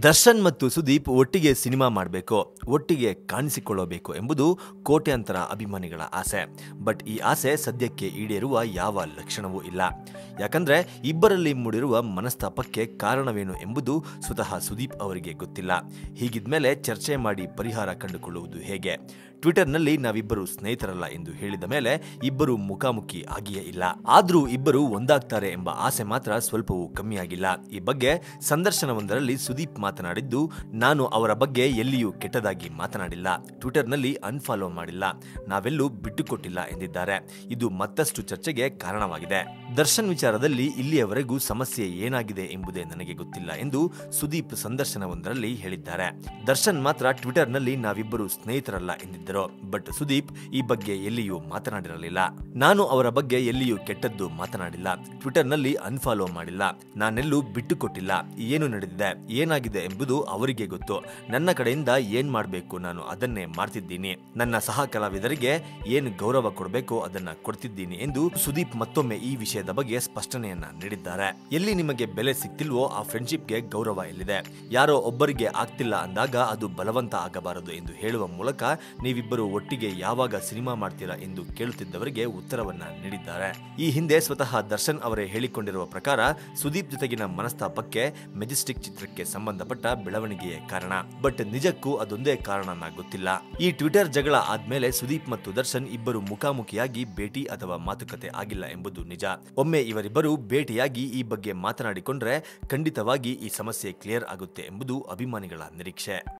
ದರ್ಶನ್ ಮತ್ತು ಸುದೀಪ್ ಒಟ್ಟಿಗೆ ಸಿನಿಮಾ ಮಾಡಬೇಕು, ಒಟ್ಟಿಗೆ ಕಾಣಿಸಿಕೊಳ್ಳಬೇಕು ಎಂಬುದು ಕೋಟ್ಯಾಂತರ ಅಭಿಮಾನಿಗಳ ಆಸೆ. ಬಟ್ ಈ ಆಸೆ ಸದ್ಯಕ್ಕೆ ಈಡೇರುವ ಯಾವ ಲಕ್ಷಣವೂ ಇಲ್ಲ. ಯಾಕಂದ್ರೆ ಇಬ್ಬರಲ್ಲಿ ಮೂಡಿರುವ ಮನಸ್ತಾಪಕ್ಕೆ ಕಾರಣವೇನು ಎಂಬುದು ಸ್ವತಃ ಸುದೀಪ್ ಅವರಿಗೆ ಗೊತ್ತಿಲ್ಲ. ಹೀಗಿದ್ಮೇಲೆ ಚರ್ಚೆ ಮಾಡಿ ಪರಿಹಾರ ಕಂಡುಕೊಳ್ಳುವುದು ಹೇಗೆ? ಟ್ವಿಟರ್ನಲ್ಲಿ ನಾವಿಬ್ಬರು ಸ್ನೇಹಿತರಲ್ಲ ಎಂದು ಹೇಳಿದ ಮೇಲೆ ಇಬ್ಬರು ಮುಖಾಮುಖಿ ಆಗಿಯೇ ಇಲ್ಲ. ಆದ್ರೂ ಇಬ್ಬರು ಒಂದಾಗ್ತಾರೆ ಎಂಬ ಆಸೆ ಮಾತ್ರ ಸ್ವಲ್ಪವೂ ಕಮ್ಮಿಯಾಗಿಲ್ಲ. ಈ ಬಗ್ಗೆ ಸಂದರ್ಶನವೊಂದರಲ್ಲಿ ಸುದೀಪ್ ಮಾತನಾಡಿದ್ದು, ನಾನು ಅವರ ಬಗ್ಗೆ ಎಲ್ಲಿಯೂ ಕೆಟ್ಟದಾಗಿ ಮಾತನಾಡಿಲ್ಲ. ಟ್ವಿಟರ್ನಲ್ಲಿ ಅನ್ಫಾಲೋ ಮಾಡಿಲ್ಲ. ನಾವೆಲ್ಲೂ ಬಿಟ್ಟುಕೊಟ್ಟಿಲ್ಲ ಎಂದಿದ್ದಾರೆ. ಇದು ಮತ್ತಷ್ಟು ಚರ್ಚೆಗೆ ಕಾರಣವಾಗಿದೆ. ದರ್ಶನ್ ವಿಚಾರದಲ್ಲಿ ಇಲ್ಲಿಯವರೆಗೂ ಸಮಸ್ಯೆ ಏನಾಗಿದೆ ಎಂಬುದೇ ನನಗೆ ಗೊತ್ತಿಲ್ಲ ಎಂದು ಸುದೀಪ್ ಸಂದರ್ಶನವೊಂದರಲ್ಲಿ ಹೇಳಿದ್ದಾರೆ. ದರ್ಶನ್ ಮಾತ್ರ ಟ್ವಿಟರ್ನಲ್ಲಿ ನಾವಿಬ್ಬರು ಸ್ನೇಹಿತರಲ್ಲ ಎಂದಿದ್ದರು ಬಟ್ ಸುದೀಪ್ ಈ ಬಗ್ಗೆ ಎಲ್ಲಿಯೂ ಮಾತನಾಡಿರಲಿಲ್ಲ. ನಾನು ಅವರ ಬಗ್ಗೆ ಎಲ್ಲಿಯೂ ಕೆಟ್ಟದ್ದು ಮಾತನಾಡಿಲ್ಲ. ಟ್ವಿಟರ್ನಲ್ಲಿ ಅನ್ಫಾಲೋ ಮಾಡಿಲ್ಲ. ನಾನೆಲ್ಲೂ ಬಿಟ್ಟುಕೊಟ್ಟಿಲ್ಲ. ಏನು ನಡೆದಿದೆ? ಏನಾಗಿದೆ ಎಂಬುದು ಅವರಿಗೆ ಗೊತ್ತು. ನನ್ನ ಕಡೆಯಿಂದ ಏನ್ ಮಾಡಬೇಕು ನಾನು ಅದನ್ನೇ ಮಾಡ್ತಿದ್ದೀನಿ. ನನ್ನ ಸಹ ಕಲಾವಿದರಿಗೆ ಏನು ಗೌರವ ಕೊಡಬೇಕು ಅದನ್ನ ಕೊಡ್ತಿದ್ದೀನಿ ಎಂದು ಸುದೀಪ್ ಮತ್ತೊಮ್ಮೆ ಈ ವಿಷಯದ ಬಗ್ಗೆ ಸ್ಪಷ್ಟನೆಯನ್ನ ನೀಡಿದ್ದಾರೆ. ಎಲ್ಲಿ ನಿಮಗೆ ಬೆಲೆ ಸಿಗ್ತಿಲ್ವೋ ಆ ಫ್ರೆಂಡ್ಶಿಪ್ಗೆ ಗೌರವ ಎಲ್ಲಿದೆ? ಯಾರೋ ಒಬ್ಬರಿಗೆ ಆಗ್ತಿಲ್ಲ ಅಂದಾಗ ಅದು ಬಲವಂತ ಆಗಬಾರದು ಎಂದು ಹೇಳುವ ಮೂಲಕ ನೀವಿಬ್ಬರು ಒಟ್ಟಿಗೆ ಯಾವಾಗ ಸಿನಿಮಾ ಮಾಡ್ತೀರಾ ಎಂದು ಕೇಳುತ್ತಿದ್ದವರಿಗೆ ಉತ್ತರವನ್ನ ನೀಡಿದ್ದಾರೆ. ಈ ಹಿಂದೆ ಸ್ವತಃ ದರ್ಶನ್ ಅವರೇ ಹೇಳಿಕೊಂಡಿರುವ ಪ್ರಕಾರ ಸುದೀಪ್ ಜೊತೆಗಿನ ಮನಸ್ತಾಪಕ್ಕೆ ಮೆಜೆಸ್ಟಿಕ್ ಚಿತ್ರಕ್ಕೆ ಸಂಬಂಧಪಟ್ಟ ಬೆಳವಣಿಗೆಯೇ ಕಾರಣ. ಬಟ್ ನಿಜಕ್ಕೂ ಅದೊಂದೇ ಕಾರಣನ ಗೊತ್ತಿಲ್ಲ. ಈ ಟ್ವಿಟರ್ ಜಗಳ ಆದ್ಮೇಲೆ ಸುದೀಪ್ ಮತ್ತು ದರ್ಶನ್ ಇಬ್ಬರು ಮುಖಾಮುಖಿಯಾಗಿ ಭೇಟಿ ಅಥವಾ ಮಾತುಕತೆ ಆಗಿಲ್ಲ ಎಂಬುದು ನಿಜ. ಒಮ್ಮೆ ಇವರಿಬ್ಬರು ಭೇಟಿಯಾಗಿ ಈ ಬಗ್ಗೆ ಮಾತನಾಡಿಕೊಂಡ್ರೆ ಖಂಡಿತವಾಗಿ ಈ ಸಮಸ್ಯೆ ಕ್ಲಿಯರ್ ಆಗುತ್ತೆ ಎಂಬುದು ಅಭಿಮಾನಿಗಳ ನಿರೀಕ್ಷೆ.